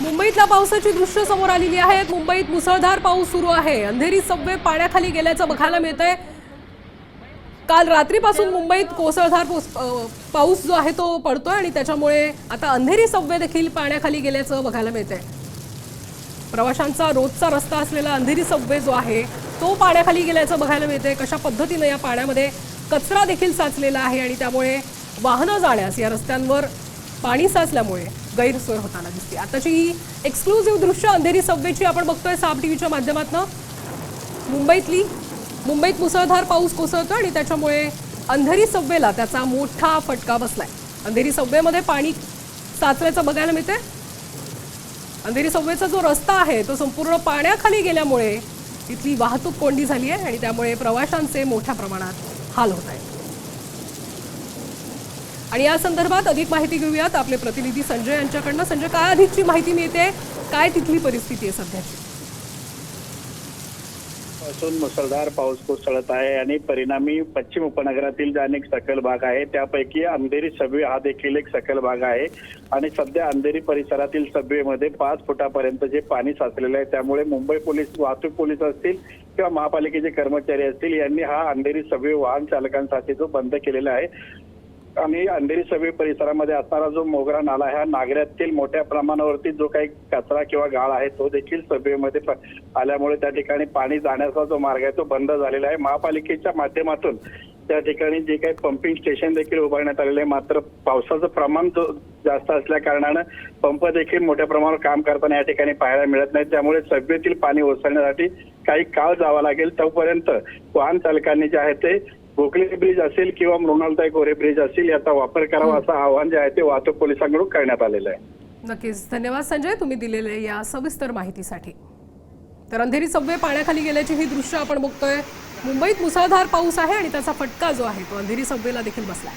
मुंबईतल्या पावसाची दृश्य समोर आलेली आहेत. मुंबईत मुसळधार पाऊस सुरू आहे. अंधेरी सबवे पाण्याखाली गेल्याचं बघायला मिळतंय. काल रात्रीपासून मुंबईत कोसळधार पोस- पाऊस जो आहे तो पडतोय आणि त्याच्यामुळे आता अंधेरी सबवे देखील पाण्याखाली गेल्याचं बघायला मिळतंय. प्रवाशांचा रोजचा रस्ता असलेला अंधेरी सबवे जो आहे तो पाण्याखाली गेल्याचं बघायला मिळतंय. कशा पद्धतीनं या पाण्यामध्ये कचरा देखील साचलेला आहे आणि त्यामुळे वाहनं जाण्यास या रस्त्यांवर पाणी साचल्यामुळे गैरसोय होताना दिसते. आताची ही एक्सक्लुझिव्ह दृश्य अंधेरी सबवेची आपण बघतोय साब टीव्हीच्या माध्यमातून. मुंबईतली मुंबईत मुसळधार पाऊस कोसळतो आणि त्याच्यामुळे अंधेरी सबवेला त्याचा मोठा फटका बसलाय. अंधेरी सबवेमध्ये पाणी साचल्याचं बघायला मिळते अंधेरी सबवेचा जो रस्ता आहे तो संपूर्ण पाण्याखाली गेल्यामुळे तिथली वाहतूक कोंडी झाली आहे आणि त्यामुळे प्रवाशांचे मोठ्या प्रमाणात हाल होत आहेत. आणि या संदर्भात अधिक माहिती घेऊयात आपले प्रतिनिधी संजय यांच्याकडनं. संजय काय अधिकची माहिती मिळते? काय तिथली परिस्थिती आहे सध्याची? पासून मुसळधार पाऊस कोसळत आहे आणि परिणामी पश्चिम उपनगरातील जे अनेक सकल भाग आहे त्यापैकी अंधेरी सबवे हा देखील एक सकल भाग आहे. आणि सध्या अंधेरी परिसरातील सबवेमध्ये पाच फुटापर्यंत जे पाणी साचलेलं आहे त्यामुळे मुंबई पोलीस वाहतूक पोलीस असतील किंवा महापालिकेचे कर्मचारी असतील यांनी हा अंधेरी सबवे वाहन चालकांसाठी जो बंद केलेला आहे आणि अंधेरी सभे परिसरामध्ये असणारा जो मोगरा नाला ह्या नागऱ्यातील मोठ्या प्रमाणावरती जो काही कचरा किंवा गाळ आहे तो देखील सभेमध्ये आल्यामुळे त्या ठिकाणी पाणी जाण्याचा जो मार्ग आहे तो बंद झालेला आहे. महापालिकेच्या माध्यमातून त्या ठिकाणी जे काही पंपिंग स्टेशन देखील उभारण्यात आलेले आहे. मात्र पावसाचं प्रमाण जो जास्त असल्या कारणानं पंप देखील मोठ्या प्रमाणावर काम करताना या ठिकाणी पाहायला मिळत नाही त्यामुळे सभेतील पाणी ओसरण्यासाठी काही काळ जावा लागेल. तोपर्यंत वाहन चालकांनी जे आहे ते गोखले ब्रिज असेल किंवा मृणालताई गोरे ब्रिज असेल याचा वापर करावा असं आवाहन जे आहे ते वाहतूक पोलिसांकडून करण्यात आलेलं आहे. नक्कीच. धन्यवाद संजय तुम्ही दिलेले या सविस्तर माहितीसाठी. तर अंधेरी सबवे पाण्याखाली गेल्याची ही दृश्य आपण बघतोय. मुंबईत मुसळधार पाऊस आहे आणि त्याचा फटका जो आहे तो अंधेरी सबवेला देखील बसला